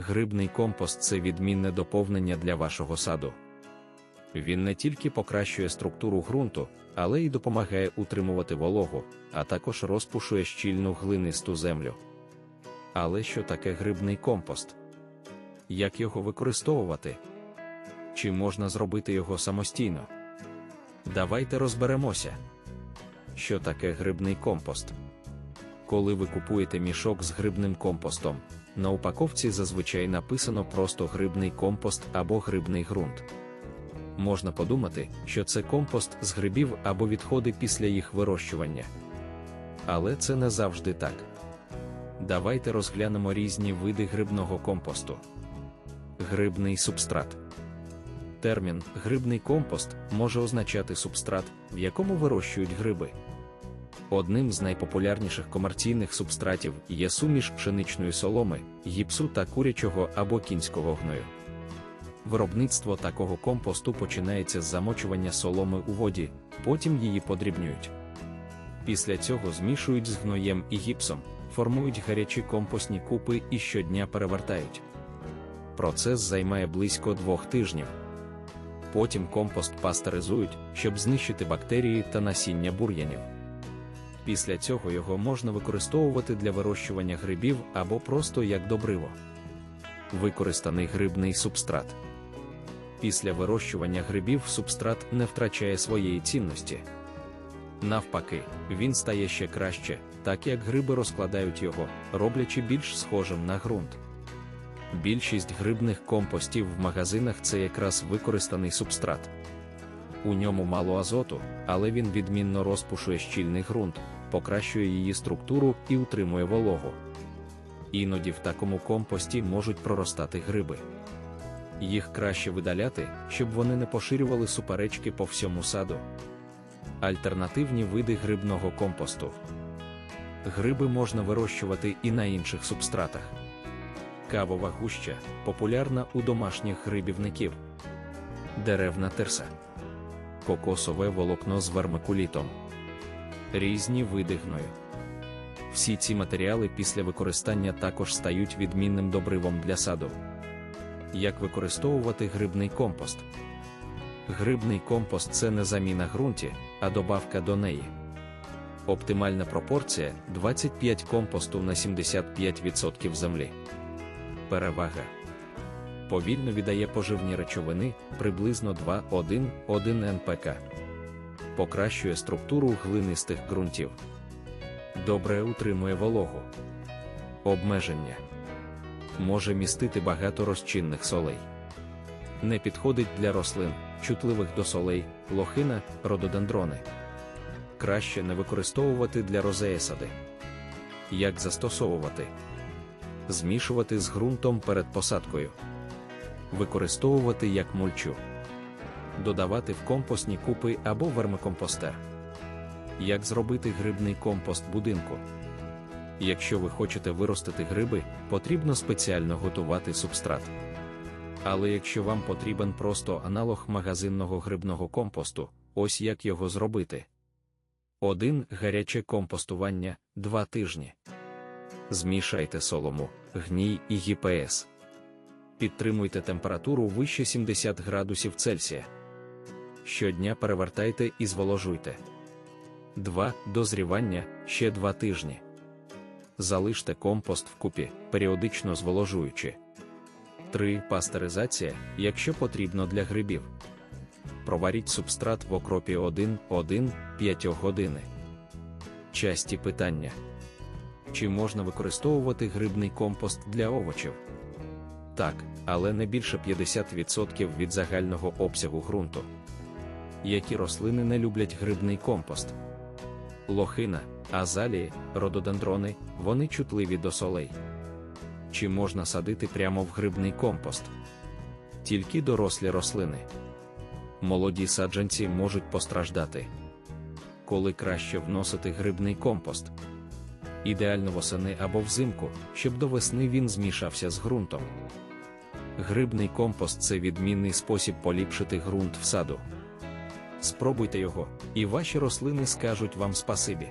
Грибний компост це відмінне доповнення для вашого саду. Він не тільки покращує структуру ґрунту, але й допомагає утримувати вологу, а також розпушує щільну глинисту землю. Але що таке грибний компост? Як його використовувати? Чи можна зробити його самостійно? Давайте розберемося. Що таке грибний компост? Коли ви купуєте мішок з грибним компостом, на упаковці зазвичай написано просто грибний компост або грибний ґрунт. Можна подумати, що це компост з грибів або відходи після їх вирощування. Але це не завжди так. Давайте розглянемо різні види грибного компосту. Грибний субстрат. Термін грибний компост може означати субстрат, в якому вирощують гриби. Одним з найпопулярніших комерційних субстратів є суміш пшеничної соломи, гіпсу та курячого або кінського гною. Виробництво такого компосту починається з замочування соломи у воді, потім її подрібнюють. Після цього змішують з гноєм і гіпсом, формують гарячі компостні купи і щодня перевертають. Процес займає близько двох тижнів. Потім компост пастеризують, щоб знищити бактерії та насіння бур'янів. Після цього його можна використовувати для вирощування грибів або просто як добриво. Використаний грибний субстрат. Після вирощування грибів субстрат не втрачає своєї цінності. Навпаки, він стає ще краще, так як гриби розкладають його, роблячи більш схожим на ґрунт. Більшість грибних компостів в магазинах це якраз використаний субстрат. У ньому мало азоту, але він відмінно розпушує щільний ґрунт, покращує її структуру і утримує вологу. Іноді в такому компості можуть проростати гриби. Їх краще видаляти, щоб вони не поширювали суперечки по всьому саду. Альтернативні види грибного компосту. Гриби можна вирощувати і на інших субстратах. Кавова гуща популярна у домашніх грибівників. Деревна терса. Кокосове волокно з вермикулітом. Різні види гною. Всі ці матеріали після використання також стають відмінним добривом для саду. Як використовувати грибний компост? Грибний компост це не заміна ґрунті, а добавка до неї. Оптимальна пропорція 25 компосту на 75% землі. Перевага повільно віддає поживні речовини приблизно 2-1-1 НПК. Покращує структуру глинистих ґрунтів. Добре утримує вологу. Обмеження може містити багато розчинних солей. Не підходить для рослин, чутливих до солей, лохина, рододендрони. Краще не використовувати для розеесади. Як застосовувати? Змішувати з ґрунтом перед посадкою, використовувати як мульчу, додавати в компостні купи або вермикомпостер. Як зробити грибний компост будинку? Якщо ви хочете виростити гриби, потрібно спеціально готувати субстрат. Але якщо вам потрібен просто аналог магазинного грибного компосту, ось як його зробити. 1. Гаряче компостування 2 тижні. Змішайте солому, гній і ГПС. Підтримуйте температуру вище 70 градусів Цельсія. Щодня перевертайте і зволожуйте. 2. Дозрівання ще 2 тижні. Залиште компост вкупі, періодично зволожуючи. 3. Пастеризація, якщо потрібно для грибів. Проваріть субстрат в окропі 1-1-5 години. Часті питання. Чи можна використовувати грибний компост для овочів? Так, але не більше 50% від загального обсягу ґрунту. Які рослини не люблять грибний компост? Лохина, азалії, рододендрони, вони чутливі до солей. Чи можна садити прямо в грибний компост? Тільки дорослі рослини. Молоді саджанці можуть постраждати. Коли краще вносити грибний компост? Ідеально восени або взимку, щоб до весни він змішався з ґрунтом. Грибний компост це відмінний спосіб поліпшити ґрунт в саду. Спробуйте його, і ваші рослини скажуть вам спасибі.